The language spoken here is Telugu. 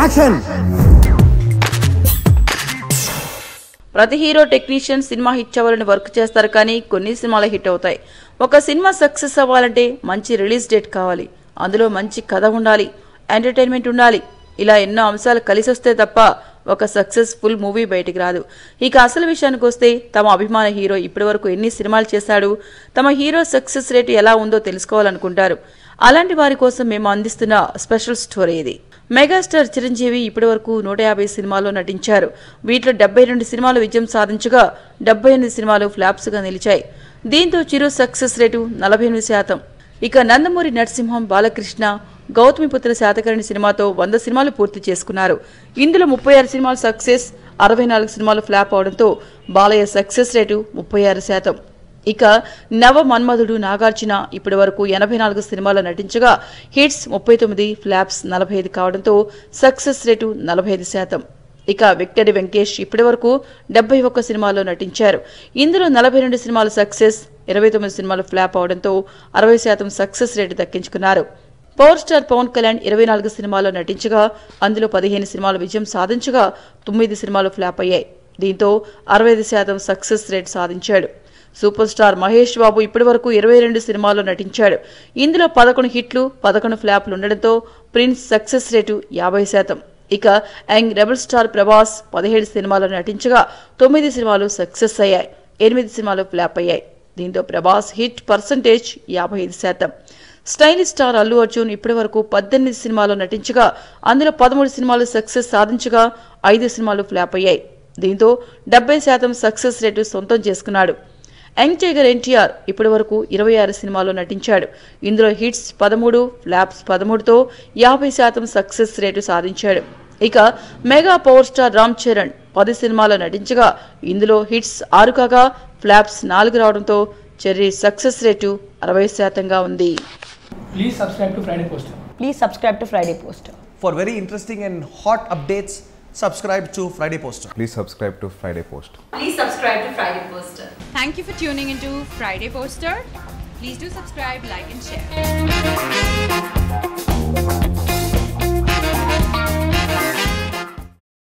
యాక్షన్ ప్రతి హీరో టెక్నీషియన్ సినిమా హిట్ అవ్వాలని వర్క్ చేస్తారు కానీ కొన్ని సినిమాలు హిట్ అవుతాయి. ఒక సినిమా సక్సెస్ అవ్వాలంటే మంచి రిలీజ్ డేట్ కావాలి. అందులో మంచి కథ ఉండాలి ఎంటర్టైన్మెంట్ ఉండాలి. ఇలా ఎన్నో అంశాలు కలిసి వస్తే తప్ప ఒక సక్సెస్ఫుల్ మూవీ బయటికి రాదు. ఇక అసలు విషయానికి వస్తే తమ అభిమాన హీరో ఇప్పటివరకు ఎన్ని సినిమాలు చేశాడు తమ హీరో సక్సెస్ రేట్ ఎలా ఉందో తెలుసుకోవాలనుకుంటారు. అలాంటి వారి కోసం మేము అందిస్తున్న స్పెషల్ స్టోరీ ఇది. మెగాస్టార్ చిరంజీవి ఇప్పటివరకు నూట యాభై సినిమాల్లో నటించారు. వీటిలో డెబ్బై రెండు సినిమాలు విజయం సాధించగా డెబ్బై ఎనిమిది సినిమాలు ఫ్లాప్స్గా నిలిచాయి. దీంతో చిరు సక్సెస్ రేటు నలభై ఎనిమిది శాతం. ఇక నందమూరి నరసింహం బాలకృష్ణ గౌతమిపుత్ర శాతకర్ణి సినిమాతో వంద సినిమాలు పూర్తి చేసుకున్నారు. ఇందులో ముప్పై ఆరు సినిమాలు సక్సెస్ అరవై నాలుగు సినిమాలు ఫ్లాప్ అవడంతో బాలయ్య సక్సెస్ రేటు ముప్పై ఆరు శాతం. ఇక నవ మన్మధుడు నాగార్జున ఇప్పటి వరకు ఎనభై నాలుగు సినిమాల్లో నటించగా హిట్స్ ముప్పై తొమ్మిది ఫ్లాప్స్ నలభై ఐదు కావడంతో సక్సెస్ రేటు నలభై ఐదు శాతం. ఇక విక్టరీ వెంకటేష్ ఇప్పటి వరకు డెబ్బై ఒక్క సినిమాల్లో నటించారు. ఇందులో నలభై రెండు సినిమాలు సక్సెస్ ఇరవై తొమ్మిది సినిమాలు ఫ్లాప్ అవడంతో అరవై శాతం సక్సెస్ రేటు దక్కించుకున్నారు. పవర్ స్టార్ పవన్ కళ్యాణ్ ఇరవై నాలుగు సినిమాల్లో నటించగా అందులో పదిహేను సినిమాలు విజయం సాధించగా తొమ్మిది సినిమాలు ఫ్లాప్ అయ్యాయి. దీంతో అరవై ఐదు శాతం సక్సెస్ రేట్ సాధించాడు. సూపర్ స్టార్ మహేష్ బాబు ఇప్పటివరకు ఇరవై రెండు సినిమాల్లో నటించాడు. ఇందులో పదకొండు హిట్లు పదకొండు ఫ్లాప్లు ఉండడంతో ప్రిన్స్ సక్సెస్ రేటు యాభై శాతం. ఇక యంగ్ రెబల్ స్టార్ ప్రభాస్ పదిహేడు సినిమాల్లో నటించగా తొమ్మిది సినిమాలు సక్సెస్ అయ్యాయి. ఎనిమిది సినిమాలు ఫ్లాప్ అయ్యాయి. దీంతో ప్రభాస్ హిట్ పర్సంటేజ్ యాభై ఐదు శాతం. స్టైలిష్ స్టార్ అల్లు అర్జున్ ఇప్పటి వరకు పద్దెనిమిది సినిమాల్లో నటించగా అందులో పదమూడు సినిమాలు సక్సెస్ సాధించగా ఐదు సినిమాలు ఫ్లాప్ అయ్యాయి. దీంతో డెబ్బై శాతం సక్సెస్ రేటు సొంతం చేసుకున్నాడు. యంగ్ టైగర్ ఎన్టీఆర్ ఇప్పటి వరకు ఇరవై ఆరు సినిమాల్లో నటించాడు ఇందులో హిట్స్ పదమూడు ఫ్లాప్స్ పదమూడుతో యాభై శాతం సక్సెస్ రేటు సాధించాడు ఇక mega power star Ram Charan పది సినిమాల్లో నటించగా ఇందులో హిట్స్ ఆరు కాగా ఫ్లాప్స్ నాలుగు రావడంతో చెర్రీ సక్సెస్ రేటు అరవై శాతంగా ఉంది Please subscribe to Friday Poster. Please subscribe to Friday Poster. For very interesting and hot updates, subscribe to Friday Poster. Please subscribe to Friday post Please subscribe to Friday Poster. Thank you for tuning into Friday Poster. Please do subscribe, like, and share.